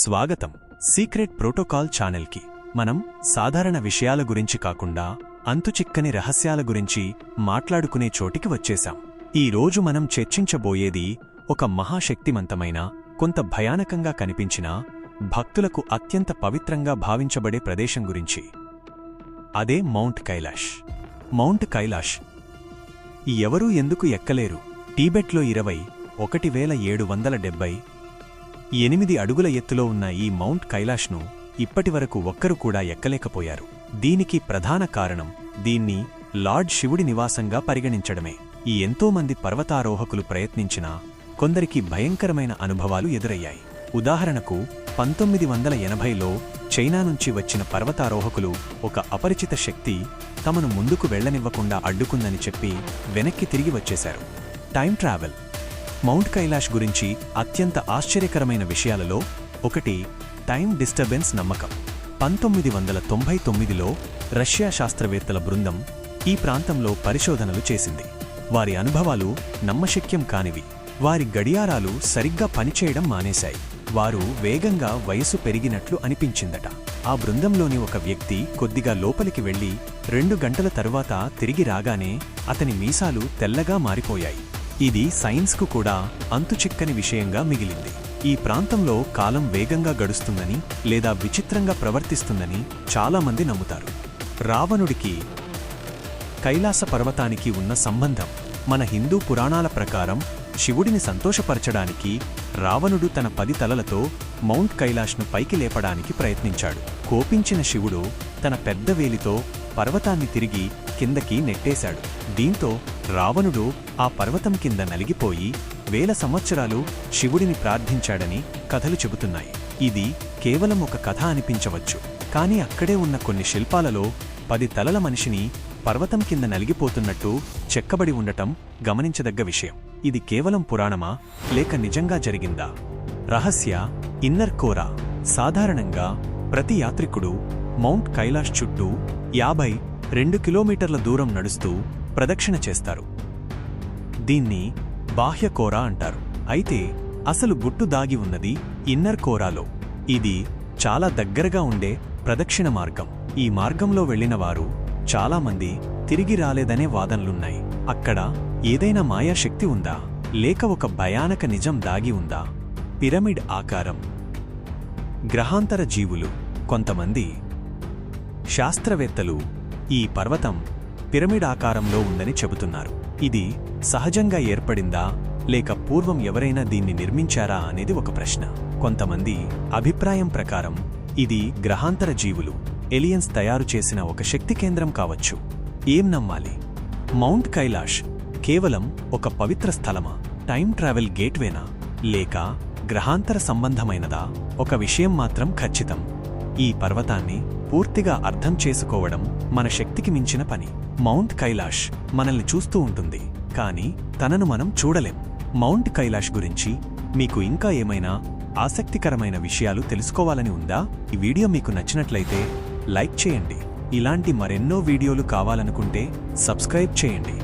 స్వాగతం. Secret protocol ఛానల్కి. మనం సాధారణ విషయాల గురించి కాకుండా అంతుచిక్కని రహస్యాల గురించి మాట్లాడుకునే చోటికి వచ్చేశాం. ఈ రోజు మనం చర్చించబోయేది ఒక మహాశక్తిమంతమైన కొంత భయానకంగా కనిపించిన భక్తులకు అత్యంత పవిత్రంగా భావించబడే ప్రదేశం గురించి. అదే మౌంట్ కైలాష్. మౌంట్ కైలాష్ ఎవరూ ఎందుకు ఎక్కలేరు? టీబెట్లో ఇరవై ఒకటి వేల ఏడు వందల డెబ్బై ఎనిమిది అడుగుల ఎత్తులో ఉన్న ఈ మౌంట్ కైలాష్ను ఇప్పటివరకు ఒక్కరు కూడా ఎక్కలేకపోయారు. దీనికి ప్రధాన కారణం దీన్ని లార్డ్ శివుడి నివాసంగా పరిగణించడమే. ఈ ఎంతోమంది పర్వతారోహకులు ప్రయత్నించినా కొందరికి భయంకరమైన అనుభవాలు ఎదురయ్యాయి. ఉదాహరణకు పంతొమ్మిది వందల ఎనభైలో చైనా నుంచి వచ్చిన పర్వతారోహకులు ఒక అపరిచిత శక్తి తమను ముందుకు వెళ్ళనివ్వకుండా అడ్డుకుందని చెప్పి వెనక్కి తిరిగి వచ్చేశారు. టైం ట్రావెల్ మౌంట్ కైలాష్ గురించి అత్యంత ఆశ్చర్యకరమైన విషయాలలో ఒకటి టైం డిస్టర్బెన్స్ నమ్మకం. పంతొమ్మిది వందల తొంభై తొమ్మిదిలో రష్యా శాస్త్రవేత్తల బృందం ఈ ప్రాంతంలో పరిశోధనలు చేసింది. వారి అనుభవాలు నమ్మశక్యం కానివి. వారి గడియారాలు సరిగ్గా పనిచేయడం మానేశాయి. వారు వేగంగా వయసు పెరిగినట్లు అనిపించిందట. ఆ బృందంలోని ఒక వ్యక్తి కొద్దిగా లోపలికి వెళ్ళి రెండు గంటల తరువాత తిరిగి రాగానే అతని మీసాలు తెల్లగా మారిపోయాయి. ఇది సైన్స్కు కూడా అంతుచిక్కని విషయంగా మిగిలింది. ఈ ప్రాంతంలో కాలం వేగంగా గడుస్తుందని లేదా విచిత్రంగా ప్రవర్తిస్తుందని చాలామంది నమ్ముతారు. రావణుడికి కైలాస పర్వతానికి ఉన్న సంబంధం మన హిందూ పురాణాల ప్రకారం శివుడిని సంతోషపరచడానికి రావణుడు తన పది తలలతో మౌంట్ కైలాష్ను పైకి లేపడానికి ప్రయత్నించాడు. కోపించిన శివుడు తన పెద్ద వేలితో పర్వతాన్ని తిరిగి కిందకి నెట్టేశాడు. దీంతో రావణుడు ఆ పర్వతం కింద నలిగిపోయి వేల సంవత్సరాలు శివుడిని ప్రార్థించాడని కథలు చెబుతున్నాయి. ఇది కేవలం ఒక కథ అనిపించవచ్చు. కాని అక్కడే ఉన్న కొన్ని శిల్పాలలో పది తలల మనిషిని పర్వతం కింద నలిగిపోతున్నట్టు చెక్కబడి ఉండటం గమనించదగ్గ విషయం. ఇది కేవలం పురాణమా? లేక నిజంగా జరిగిందా? రహస్య ఇన్నర్ కోరా. సాధారణంగా ప్రతి యాత్రికుడు మౌంట్ కైలాష్ చుట్టూ యాభై రెండు కిలోమీటర్ల దూరం నడుస్తూ ప్రదక్షిణ చేస్తారు. దీన్ని బాహ్య కోరా అంటారు. అయితే అసలు గుట్టు దాగి ఉన్నది ఇన్నర్ కోరాలో. ఇది చాలా దగ్గరగా ఉండే ప్రదక్షిణ మార్గం. ఈ మార్గంలో వెళ్ళినవారు చాలామంది తిరిగి రాలేదనే వాదనలున్నాయి. అక్కడ ఏదైనా మాయాశక్తి ఉందా? లేక ఒక భయానక నిజం దాగి ఉందా? పిరమిడ్ ఆకారం. గ్రహాంతర జీవులు కొంతమంది శాస్త్రవేత్తలు ఈ పర్వతం పిరమిడ్ ఆకారంలో ఉందని చెబుతున్నారు. ఇది సహజంగా ఏర్పడిందా లేక పూర్వం ఎవరైనా దీన్ని నిర్మించారా అనేది ఒక ప్రశ్న. కొంతమంది అభిప్రాయం ప్రకారం ఇది గ్రహాంతర జీవులు ఎలియన్స్ తయారు చేసిన ఒక శక్తి కేంద్రం కావచ్చు. ఏం నమ్మాలి? మౌంట్ కైలాష్ కేవలం ఒక పవిత్ర స్థలమా? Time travel గేట్వేనా? లేక గ్రహాంతర సంబంధమైనదా? ఒక విషయం మాత్రం ఖచ్చితం. ఈ పర్వతాన్ని పూర్తిగా అర్థం చేసుకోవడం మన శక్తికి మించిన పని. మౌంట్ కైలాష్ మనల్ని చూస్తూ ఉంటుంది. కానీ తనను మనం చూడలేం. మౌంట్ కైలాష్ గురించి మీకు ఇంకా ఏమైనా ఆసక్తికరమైన విషయాలు తెలుసుకోవాలని ఉందా? ఈ వీడియో మీకు నచ్చినట్లయితే లైక్ చేయండి. ఇలాంటి మరెన్నో వీడియోలు కావాలనుకుంటే సబ్స్క్రైబ్ చేయండి.